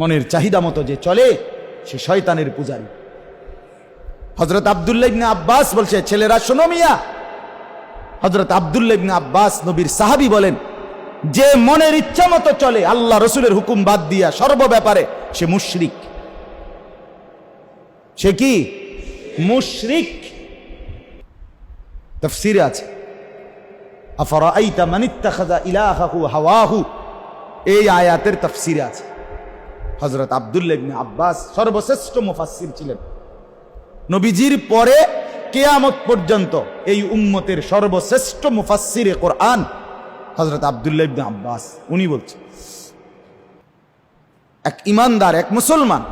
মনের চাহিদা মতো যে চলে, সে শয়তানের পূজারী। হজরত আবদুল্লাহ ইবনে আব্বাস বলছে, ছেলেরা, শোনো মিয়া। হজরত আবদুল্লাহ ইবনে আব্বাস নবীর সাহাবি বলেন, যে মনের ইচ্ছা মতো চলে, আল্লাহ রসুলের হুকুম বাদ দিয়া সর্ব ব্যাপারে সে মুশরিক। সে কি? মুশরিক। তফসিরে আছে, আফরাআইতা মান ইত্তাখাযা ইলাহাহু হাওয়াহু? এই আয়াতের তফসিরে আছে। হযরত আব্দুল্লাহ ইবনে আব্বাস সর্বশ্রেষ্ঠ মুফাসসির ছিলেন। নবীজির পরে কেয়ামত পর্যন্ত এই উম্মতের সর্বশ্রেষ্ঠ মুফাসসিরে কোরআন হযরত আব্দুল্লাহ ইবনে আব্বাস, উনি বলছেন। এক ইমানদার, এক মুসলমান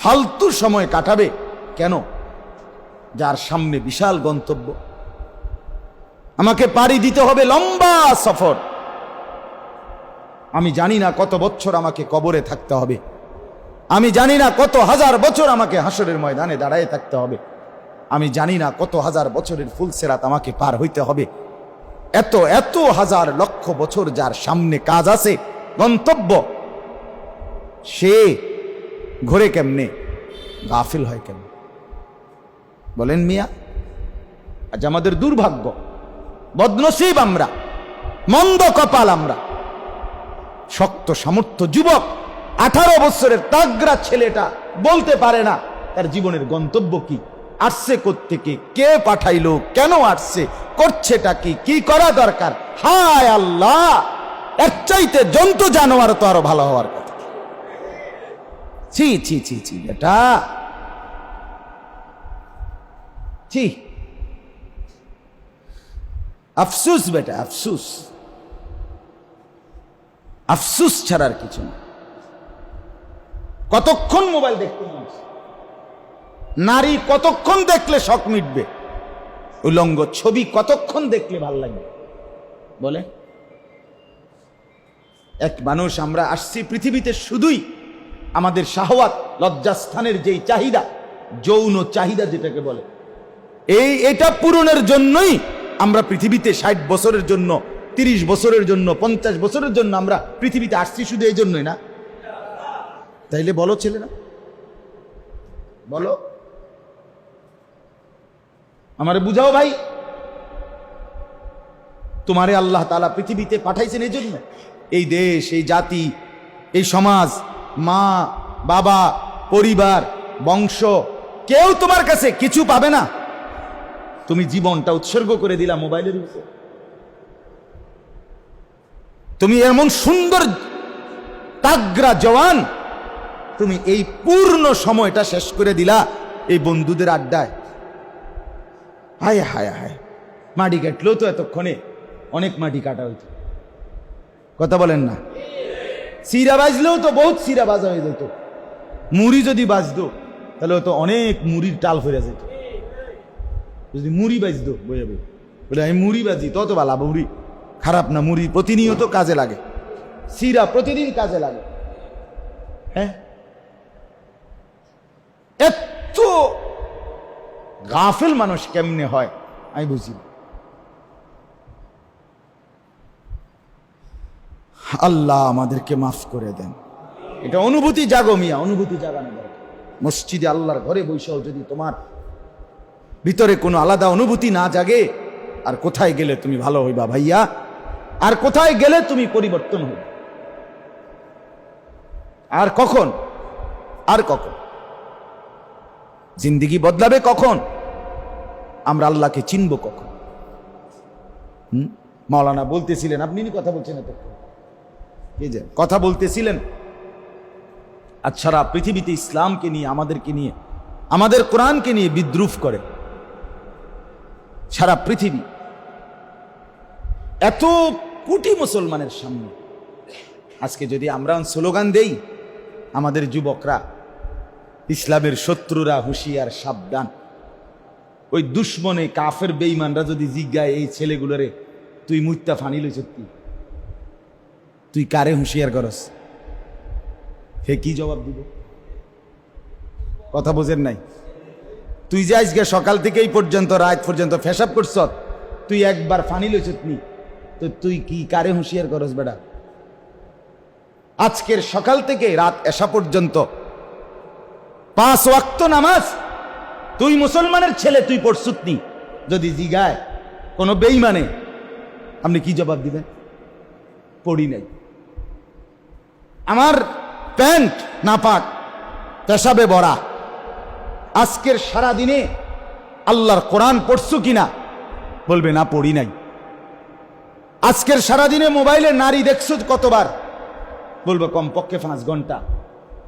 ফালতু সময় কাটাবে কেন? যার সামনে বিশাল গন্তব্য। আমাকে পাড়ি দিতে হবে লম্বা সফর। আমি জানি না কত বছর আমাকে কবরে থাকতে হবে। আমি জানি না কত হাজার বছর আমাকে হাসরের ময়দানে দাঁড়ায় থাকতে হবে। আমি জানি না কত হাজার বছরের ফুল ফুলসেরাত আমাকে পার হইতে হবে। এত এত হাজার লক্ষ বছর যার সামনে কাজ আছে, গন্তব্য, সে ঘোরে কেমনে, গাফিল হয় কেমনে? বলেন মিয়া, আজ আমাদের দুর্ভাগ্য, বদনসিব আমরা, মন্দ কপাল আমরা। শক্ত সামর্থ্য যুবক, আঠারো বছরের তাগরা ছেলেটা বলতে পারে না, তার জীবনের গন্তব্য কি? আসছে থেকে কে পাঠাইলো? কেন আসছে করছেটা কি? কি করা দরকার? হায় আল্লাহ! এর চাইতে জন্তু জানোয়ার তো আরও ভালো হওয়ার কথা। ছি ছি ছি ছি এটা ছি। আফসুস বেটা, আফসুস। আফসুস ছাড়ার কিছু না। কতক্ষণ মোবাইল দেখতে নারী কতক্ষণ দেখলে শখ মিটবে? উলঙ্গ ছবি কতক্ষণ দেখলে ভালো লাগবে? বলে, এক মানুষ, আমরা আসছি পৃথিবীতে শুধুই আমাদের শাহওয়াত, লজ্জাস্থানের যেই চাহিদা, যৌন চাহিদা যেটাকে বলে। এই, এটা পূরণের জন্যই আমরা পৃথিবীতে ষাট বছরের জন্য তিরিশ বছরের জন্য, পঞ্চাশ বছরের জন্য আমরা পৃথিবীতে আসছি শুধু এই জন্যই না। তাইলে বলো ছেলেরা। বলো। আমারে বুঝাও ভাই। তোমারে আল্লাহ তালা পৃথিবীতে পাঠাইছেন এই জন্য। এই দেশ, এই জাতি, এই সমাজ, মা, বাবা, পরিবার, বংশ, কেউ তোমার কাছে কিছু পাবে না। তুমি জীবনটা উৎসর্গ করে দিলা মোবাইলের উপর। তুমি এমন সুন্দর তাগরা জওয়ান, তুমি এই পূর্ণ সময়টা শেষ করে দিলা এই বন্ধুদের আড্ডায়। হায় হায় হায়, মাটি কাটলেও তো এতক্ষণে, অনেক মাটি কাটা হইত। কথা বলেন না। সিরা বাজলেও তো বহুত সিরা বাজা হয়ে যেত। মুড়ি যদি বাজতো, তাহলে তো অনেক মুড়ির টাল ফেরে যেত। যদি মুড়ি বাজতো বই। বলে, আমি মুড়ি বাজি, তত বালা মুড়ি। খারাপ না, মুড়ি প্রতিনিয়ত কাজে লাগে। সিরা প্রতিদিন কাজে লাগে। হ্যাঁ? এত গাফেল মানুষ কেমনে হয়, আমি বুঝি আল্লাহ আমাদেরকে মাফ করে দেন। এটা অনুভূতি জাগো মিয়া, অনুভূতি জাগানো দরকার। মসজিদে আল্লাহর ঘরে বৈশাও যদি তোমার ভিতরে কোনো আলাদা অনুভূতি না জাগে, আর কোথায় গেলে তুমি ভালো হইবা ভাইয়া? আর কোথায় গেলে তুমি পরিবর্তন হবে? আর কখন? আর কখন? জিন্দিগি বদলাবে কখন? আমরা আল্লাহকে চিনব কখন? হুম? মাওলানা বলতেছিলেন, আপনি কথা বলছেন এতক্ষণ। কথা বলতেছিলেন। আর সারা পৃথিবীতে ইসলামকে নিয়ে, আমাদেরকে নিয়ে, আমাদের কোরআনকে নিয়ে বিদ্রুপ করে। সারা পৃথিবী। এত কোটি মুসলমানের সামনে। আজকে যদি আমরা স্লোগান দেই, আমাদের যুবকরা, ইসলামের শত্রুরা হুঁশিয়ার, সাবধান। ওই দুশ্মনে, কাফের বেইমানরা যদি জিজ্ঞায়, এই ছেলেগুলোরে তুই মুত্তা ফানিল সত্যি তুই কারে হুঁশিয়ার করস? হে কি জবাব দিব? কথা বোঝেন নাই। তুই যে আজকে সকাল থেকে এই পর্যন্ত, রাত পর্যন্ত ফেসাব করছ তুই একবার ফানি লইছত নি তো তুই কি কারে হুঁশিয়ার করস বেটা? আজকের সকাল থেকে রাত এসা পর্যন্ত পাঁচ ওয়াক্ত নামাজ তুই মুসলমানের ছেলে, তুই পড়সুতনি যদি জিগায়, কোনো বেইমানে আপনি কি জবাব দিবেন? পড়ি নাই। আমার প্যান্ট নাপাক, পেশাবে বড়া। আজকের সারা দিনে আল্লাহর কোরআন পড়ছু কিনা? বলবে, না, পড়ি নাই। আজকের সারাদিনে মোবাইলে নারী দেখছ কতবার? বলব কমপক্ষে পাঁচ ঘণ্টা,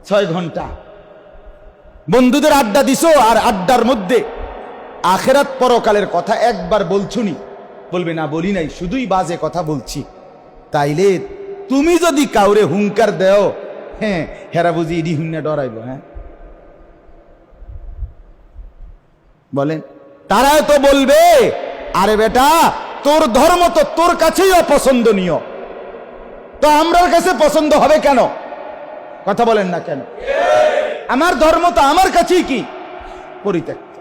ছয় ঘণ্টা। বন্ধুদের আড্ডা দিছো আর আড্ডার মধ্যে আখেরাত পরকালের কথা একবার বলছুনি। বলবে, না, বলি নাই, শুধুই বাজে কথা বলছি। তাইলে তুমি যদি কাউরে হুঙ্কার দেও হ্যাঁ হেরা বুঝি ইডি হুন্না ডরাইব হ্যাঁ? বলেন তারা তো বলবে, আরে বেটা তোর ধর্ম তো তোর কাছেই অপছন্দনীয়। তো আমরার কাছে পছন্দ হবে কেন? কথা বলেন না কেন? আমার ধর্ম তো আমার কাছেই কি? পরিত্যক্ত।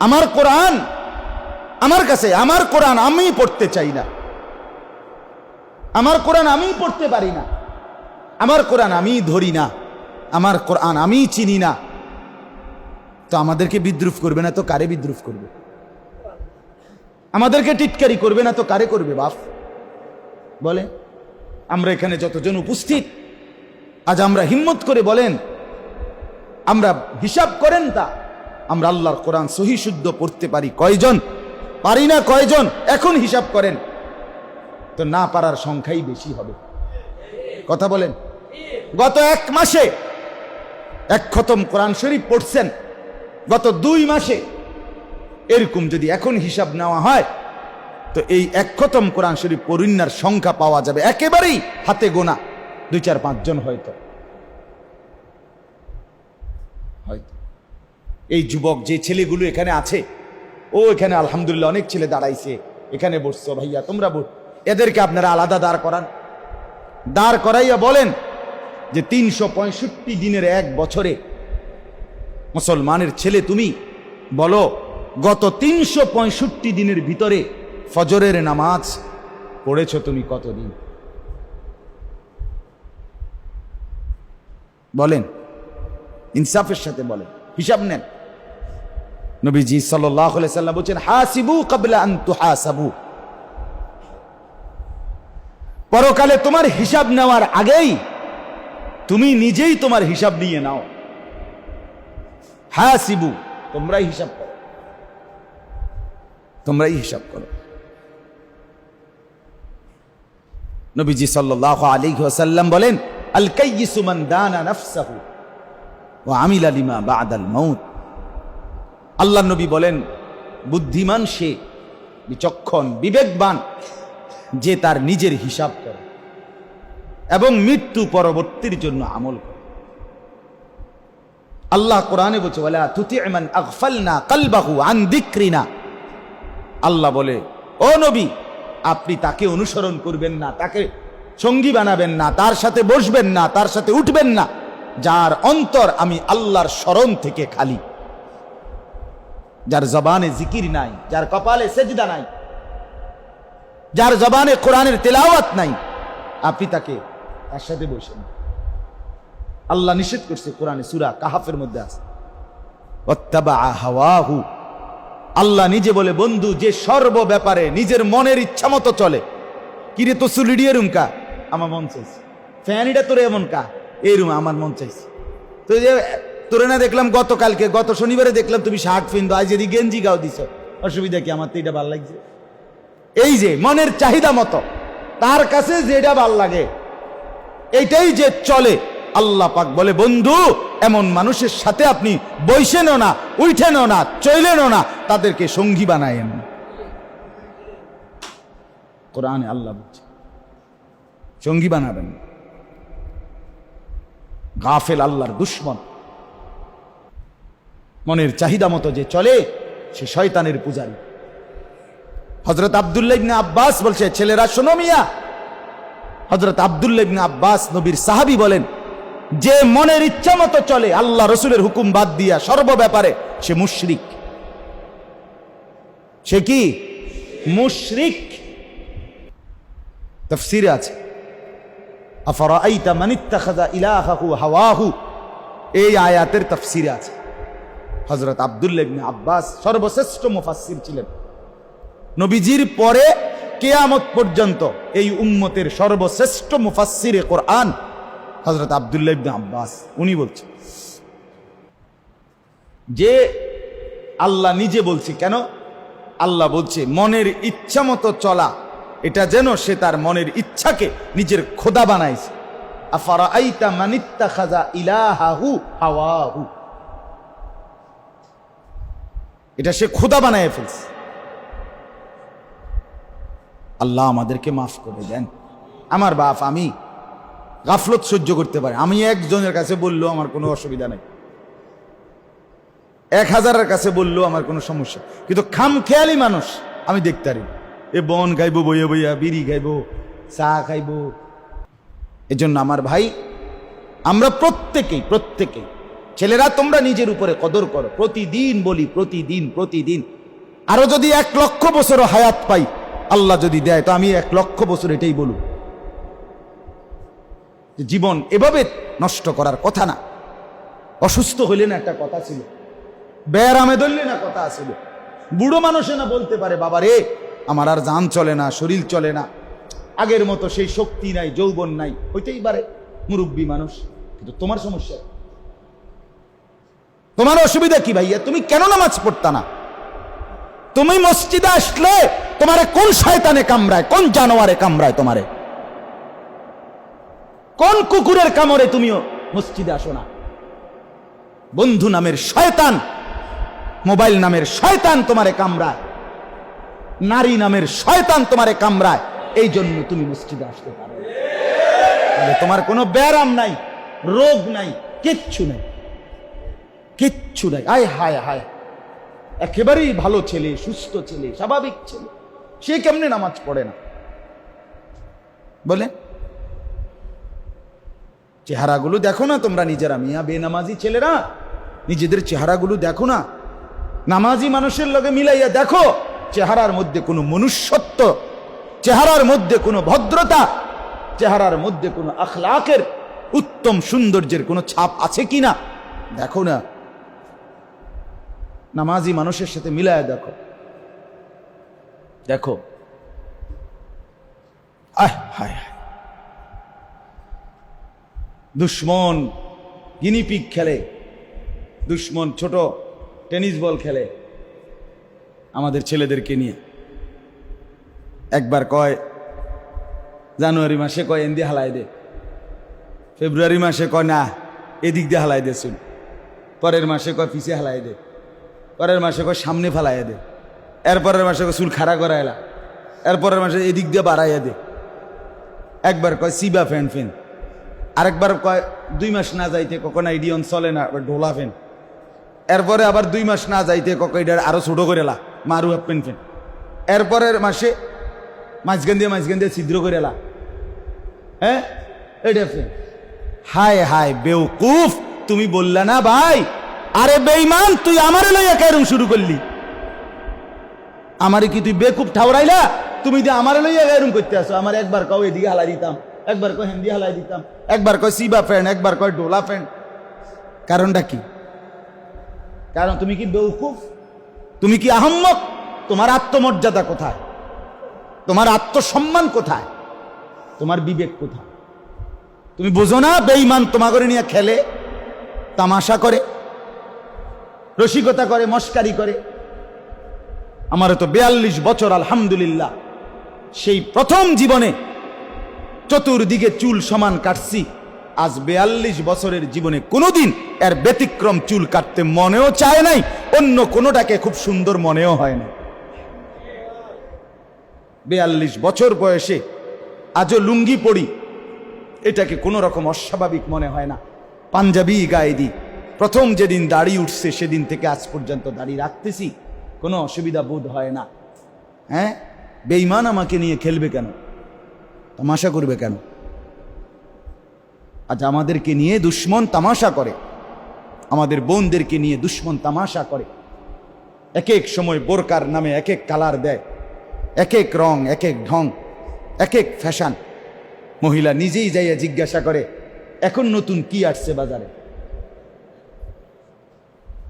আমার কোরআন আমার কাছে, আমার কোরআন আমি পড়তে চাই না। আমার কোরআন আমি পড়তে পারি না। আমার কোরআন আমি ধরি না। আমার কোরআন আমি চিনি না। তো আমাদেরকে বিদ্রুপ করবে না তো কারে বিদ্রুপ করবে? আমাদেরকে টিটকারি করবে না তো কারে করবে, বাপ? বলে, আমরা এখানে যতজন উপস্থিত, আজ আমরা হিম্মত করে বলেন, আমরা হিসাব করেন তা, আমরা আল্লাহর কোরআন সহি শুদ্ধ পড়তে পারি কয়জন? পারি না কয়জন? এখন হিসাব করেন। তো না পারার সংখ্যাই বেশি হবে। কথা বলেন। গত এক মাসে এক খতম কোরআন শরীফ পড়ছেন, গত দুই মাসে এরকম যদি এখন হিসাব নেওয়া হয়, তো এই এক খতম কোরআন শরীফ পরিন্যার সংখ্যা পাওয়া যাবে একেবারেই হাতে গোনা। দুই, চার পাঁচজন হয়তো। হয়তো। এই যুবক যে ছেলেগুলো এখানে আছে, ও এখানে আলহামদুলিল্লাহ অনেক ছেলে দাঁড়াইছে, এখানে বসছো, ভাইয়া, তোমরা বস এদেরকে আপনারা আলাদা দাঁড় করান। দাঁড় করাইয়া বলেন যে তিনশো পঁয়ষট্টি দিনের এক বছরে মুসলমানের ছেলে তুমি বলো গত তিনশো পঁয়ষট্টি দিনের ভিতরে ফজরের নামাজ পড়েছ তুমি কতদিন? বলেন। ইনসাফের সাথে বলেন। হিসাব নেন। নবীজি সাল্লাম বলছেন, হাসিবু কাবলা আন্তু হাসাবু পরকালে তোমার হিসাব নেওয়ার আগেই তুমি নিজেই তোমার হিসাব নিয়ে নাও। হাসিবু, তোমরাই হিসাব করো। তোমরাই হিসাব করো। নবীজি সাল্লাল্লাহু আলাইহি ওয়াসাল্লাম বলেন আল কাইয়িসু মান দানা নাফসাহু আল্লাহ নবী বলেন, বুদ্ধিমান সে, বিচক্ষণ, বিবেকবান, যে তার নিজের হিসাব করে এবং মৃত্যু পরবর্তীর জন্য আমল করে। আল্লাহ কোরআনে বলছে বলে তুতিমান আগফালনা কালবাহু আন দিক্রিনা। আল্লাহ বলে, ও নবী, আপনি তাকে অনুসরণ করবেন না, তাকে সঙ্গী বানাবেন না, তার সাথে বসবেন না, তার সাথে উঠবেন না, যার অন্তর আমি আল্লাহর স্মরণ থেকে খালি। যার জবানে জিকির নাই, যার কপালে সেজদা নাই, যার জবানে কোরআনের তেলাওয়াত নাই, আপনি তাকে তার সাথে বসেন। আল্লাহ নিষেধ করছে কোরআনে সুরা কাহাফের মধ্যে আছে। অত্যাবা হাওয়াহু আল্লাহ নিজে বলে, বন্ধু, যে সর্ব ব্যাপারে নিজের মনের ইচ্ছা মতো চলে, কিরে তো সুলিডিয়ে রুম কা? আমার মন চাইছে। ফ্যানিটা তোরে এমন কা? এই রুম আমার মন চাইছে। তো যে, তোরে না দেখলাম গতকালকে, গত শনিবারে দেখলাম তুমি শার্ট ফিন্দো আজ যদি গেঞ্জি গাও দিছ। অসুবিধা কি? আমার তো এটা ভালো লাগছে। এই যে, মনের চাহিদা মতো, তার কাছে যেটা ভালো লাগে, এইটাই যে চলে আল্লাহ পাক বলে, বন্ধু, এমন মানুষের সাথে আপনি বৈশেনও না উঠেনও না চইলেনও না, তাদেরকে সঙ্গী বানায়েন। কোরআনে আল্লাহ বলছে, সঙ্গী বানাবেন। গাফেল আল্লাহর দুশ্মন। মনের চাহিদা মতো যে চলে, সে শয়তানের পূজারী। হজরত আবদুল্লাহ ইবনে আব্বাস বলছে, ছেলেরা, শোনো মিয়া। হজরত আবদুল্লাহ ইবনে আব্বাস নবীর সাহাবি বলেন যে মনের ইচ্ছা মতো চলে, আল্লাহ রসুলের হুকুম বাদ দিয়া সর্ব ব্যাপারে সে মুশরিক। সে কি? মুশরিক। তফসিরে আছে, আফরাআইতা মান ইত্তাখাযা ইলাহাহু হাওয়াহু। এই আয়াতের তাফসিরে আছে। হযরত আব্দুল্লাহ আব্বাস সর্বশ্রেষ্ঠ মুফাসসির ছিলেন। নবীজির পরে কেয়ামত পর্যন্ত এই উম্মতের সর্বশ্রেষ্ঠ মুফাসসিরে কোরআন হযরত আব্দুল্লাহ আব্বাস, উনি বলছেন যে আল্লাহ নিজে বলছে, কেন? আল্লাহ বলছে, মনের ইচ্ছা মতো চলা, এটা যেন সে তার মনের ইচ্ছাকে নিজের খোদা বানাইছে। আইতা মানিত্তা খাজা ইলাহাহু এটা সে খোদা বানায় ফেলছে। আল্লাহ আমাদেরকে মাফ করে দেন। আমার বাপ, আমি গাফলত সহ্য করতে পারে। আমি একজনের কাছে বললেও আমার কোনো অসুবিধা নেই। এক হাজারের কাছে বললেও আমার কোনো সমস্যা কিন্তু খাম খেয়ালি মানুষ, আমি দেখতে পারি। এ বন খাইবো, বইয়া বইয়া বিড়ি খাইবো, চা খাইবো। এজন্য আমার ভাই, আমরা প্রত্যেকেই প্রত্যেকেই, ছেলেরা তোমরা নিজের উপরে কদর করো। প্রতিদিন বলি, প্রতিদিন প্রতিদিন। আরও যদি এক লক্ষ বছরও হায়াত পাই, আল্লাহ যদি দেয়, তো আমি এক লক্ষ বছর এটাই বলু যে জীবন এভাবে নষ্ট করার কথা না। অসুস্থ হইলে না একটা কথা ছিল। ব্যারামে ধরলে না কথা ছিল। বুড়ো মানুষে না বলতে পারে, বাবা রে, আমার আর জান চলে না, শরীর চলে না। আগের মতো সেই শক্তি নাই, যৌবন নাই, হইতেই পারে মুরব্বী মানুষ। কিন্তু তোমার সমস্যা তোমার অসুবিধা কি ভাইয়া? তুমি কেন নামাজ পড়তা না? তুমি মসজিদে আসলে তোমারে কোন শয়তানে কামড়ায়, কোন জানোয়ারে কামড়ায় তোমারে? কোন কুকুরের কামড়ে তুমিও মসজিদে আসো না? বন্ধু নামের শয়তান, মোবাইল নামের শয়তান তোমারে কামড়ায়, নারী নামের শয়তান তোমারে কামড়ায়, এই জন্য তুমি মসজিদে আসতে পারো তোমার কোনো ব্যারাম নাই, রোগ নাই, কিচ্ছু নাই। কিচ্ছু নাই। আয়, হায় হায়। একেবারেই ভালো ছেলে, সুস্থ ছেলে, স্বাভাবিক ছেলে। সে কেমনে নামাজ পড়ে না? বলে চেহারাগুলো দেখো না তোমরা নিজেরা, মিয়া, বেনামাজি ছেলেরা। নিজেদের চেহারাগুলো দেখো না। নামাজি মানুষের লগে মিলাইয়া দেখো, চেহারার মধ্যে কোনো মনুষ্যত্ব, চেহারার মধ্যে কোনো ভদ্রতা, চেহারার মধ্যে কোনো আখলাকের উত্তম সৌন্দর্যের কোনো ছাপ আছে কিনা দেখো না। নামাজি মানুষের সাথে মিলায় দেখো। দেখো। আহ হায়। দুশ্মন গিনিপিক খেলে, দুশ্মন ছোট টেনিস বল খেলে আমাদের ছেলেদেরকে নিয়ে। একবার কয়, জানুয়ারি মাসে কয় এন্দি হালাই দে। ফেব্রুয়ারি মাসে কয়, না, এদিক দিয়ে হালাই দে শুন। পরের মাসে কয় পিছিয়ে হালাই দে। পরের মাসে কয়, সামনে ফালাইয়া দে। এরপরের মাসে কয়, চুল খাড়া করাইলা। এরপরের মাসে এদিক দিয়ে বাড়াইয়া দে। একবার কয়, সিবা ফ্যান ফ্যান। আরেকবার কয়, দুই মাস না যাইতে কখন আইডিয়ন চলে না আবার ঢোলা ফেন। এরপরে আবার দুই মাস না যাইতে কখন এটা আরও ছোট করে লা, মারু হাফ পেন ফেন। এরপরের মাসে মাঝখান দিয়ে মাঝখান দিয়ে ছিদ্র করে লা। হ্যাঁ? এটা ফেন। হায় হায় বেউকুফ তুমি বললা না ভাই। আরে বেইমান তুই আমারে লইয়া কেরম শুরু করলি? আমারে কি তুই বেকুব ঠাউরাইলা তুমি যে আমারে লইয়া এরম করতে আসো? আমার একবার কাউ এদিকে হালা দিতাম। একবার কয় হিন্দি হালাই দিতাম। একবার কয় সিবা ফ্যান একবার কয় ডোলা ফ্যান। কারণটা কি? কারণ তুমি কি বেউকুফ? তুমি কি আহম্মক? তোমার আত্মমর্যাদা কোথায়? তোমার আত্মসম্মান কোথায়? তোমার বিবেক কোথায়? তুমি বোঝো না বেঈমান তোমাগরে নিয়ে খেলে তামাশা করে রসিকতা করে মস্কারি করে। আমার তো বেয়াল্লিশ বছর আলহামদুলিল্লাহ। সেই প্রথম জীবনে চতুর্দিকে চুল সমান কাটছি। আজ বেয়াল্লিশ বছরের জীবনে কোনোদিন এর ব্যতিক্রম চুল কাটতে মনেও চায় নাই, অন্য কোনোটাকে খুব সুন্দর মনেও হয় না। বেয়াল্লিশ বছর বয়সে আজও লুঙ্গি পড়ি এটাকে কোনো রকম অস্বাভাবিক মনে হয় না। পাঞ্জাবি গায়ে দিই। প্রথম যেদিন দাড়ি উঠছে, সেদিন থেকে আজ পর্যন্ত দাড়ি রাখতেছি, কোনো অসুবিধা বোধ হয় না। হ্যাঁ? বেইমান আমাকে নিয়ে খেলবে কেন? তামাশা করবে কেন? আজ আমাদেরকে নিয়ে দুশ্মন তামাশা করে। আমাদের বোনদেরকে নিয়ে দুশ্মন তামাশা করে। এক এক সময় বোরকার নামে এক এক কালার দেয়। এক এক রং এক এক ঢং এক এক ফ্যাশন। মহিলা নিজেই যাইয়া জিজ্ঞাসা করে এখন নতুন কি আসছে বাজারে?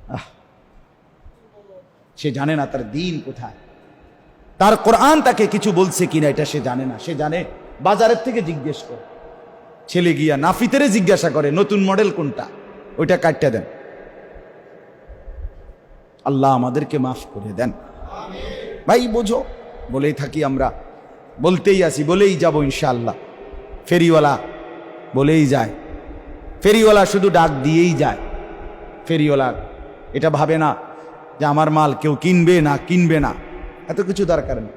আহ, সে জানে না তার দিন কোথায়। তার কোরআন তাকে কিছু বলছে কিনা এটা সে জানে না। সে জানে বাজারের থেকে জিজ্ঞেস করে। ছেলে গিয়া নাফিতেরে জিজ্ঞাসা করে, নতুন মডেল কোনটা? ওইটা কাটতে দেন। আল্লাহ আমাদেরকে মাফ করে দেন। ভাই, বোঝো, বলেই থাকি আমরা। বলতেই আসি, বলেই যাব ইনশাআল্লাহ। ফেরিওয়ালা বলেই যায়। ফেরিওয়ালা শুধু ডাক দিয়েই যায়। ফেরিওয়ালা এটা ভাবে না যে আমার মাল কেউ কিনবে না কিনবে না। এত কিছু দরকার নেই।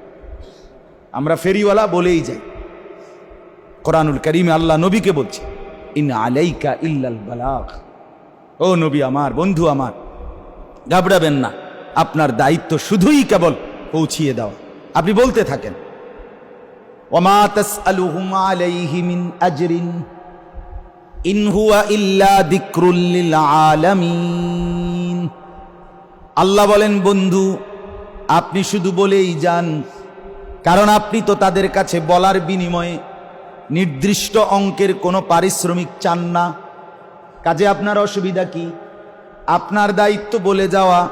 আমরা ফেরিওয়ালা বলেই যাই। কোরআনুল করিমে আল্লাহ নবীকে বলছে, ইন আলাইকা ইল্লাল বালাগ। ও নবী আমার, বন্ধু আমার, ঘাবড়াবেন না, আপনার দায়িত্ব শুধুই কেবল পৌঁছিয়ে দাও আপনি বলতে থাকেন, ওমা তাসআলুহুম আলাইহি মিন আজরিন, ইন হুয়া ইল্লা যিকরুল লিল আলামিন। আল্লাহ বলেন, বন্ধু, আপনি শুধু বলেই যান, কারণ আপনি তো তাদের কাছে বলার বিনিময়ে নির্দিষ্ট অঙ্কের কোনো পারিশ্রমিক চান না। কাজে আপনার অসুবিধা কি? আপনার দায়িত্ব বলে যাওয়া,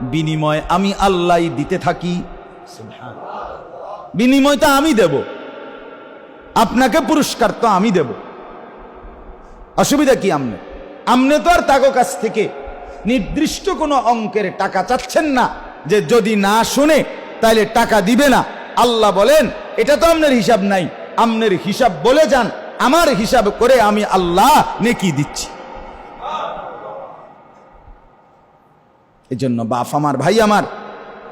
বিনিময় আমি আল্লাহ দিতে থাকি। বিনিময় তো আমি দেব। আপনাকে পুরস্কার তো আমি দেব। অসুবিধা কি আমনে? আমনে তো আর তাগো কাছ থেকে নির্দিষ্ট কোনো অঙ্কের টাকা চাচ্ছেন না। যে যদি না শুনে তাহলে টাকা দিবে না। আল্লাহ বলেন, এটা তো আপনার হিসাব নাই। আমনের হিসাব বলে যান, আমার হিসাব করে আমি আল্লাহ নেকি দিচ্ছি। এই জন্য বাপ আমার, ভাই আমার,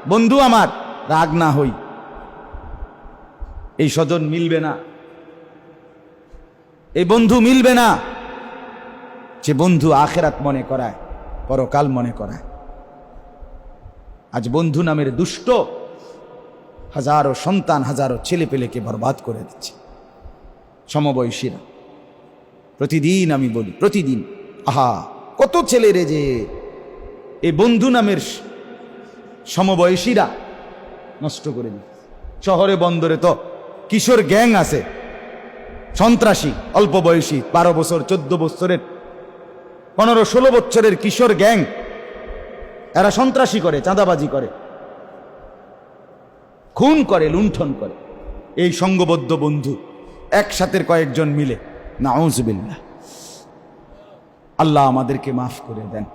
বন্ধু আমার, রাগ না হই। এই স্বজন মিলবে না। এই বন্ধু মিলবে না। যে বন্ধু আখেরাত মনে করায়, পরকাল মনে করায়। আজ বন্ধু নামের দুষ্ট হাজারো সন্তান, হাজারো ছেলে পেলেকে বরবাদ করে দিচ্ছে। সমবয়সীরা, প্রতিদিন আমি বলি, প্রতিদিন, আহা, কত ছেলেরে যে এই বন্ধু নামের সমবয়সীরা নষ্ট করে দিচ্ছে। শহরে, বন্দরে তো কিশোর গ্যাং আছে, সন্ত্রাসী, অল্প বয়সী, বারো বছর, চোদ্দ বছরের, পনেরো, ষোলো বছরের কিশোর গ্যাং, এরা সন্ত্রাসী করে, চাঁদাবাজি করে। খুন করে, লুণ্ঠন করে। এই সঙ্গবদ্ধ বন্ধু, একসাথের কয়েকজন মিলে না আল্লাহ আমাদেরকে মাফ করে দেন।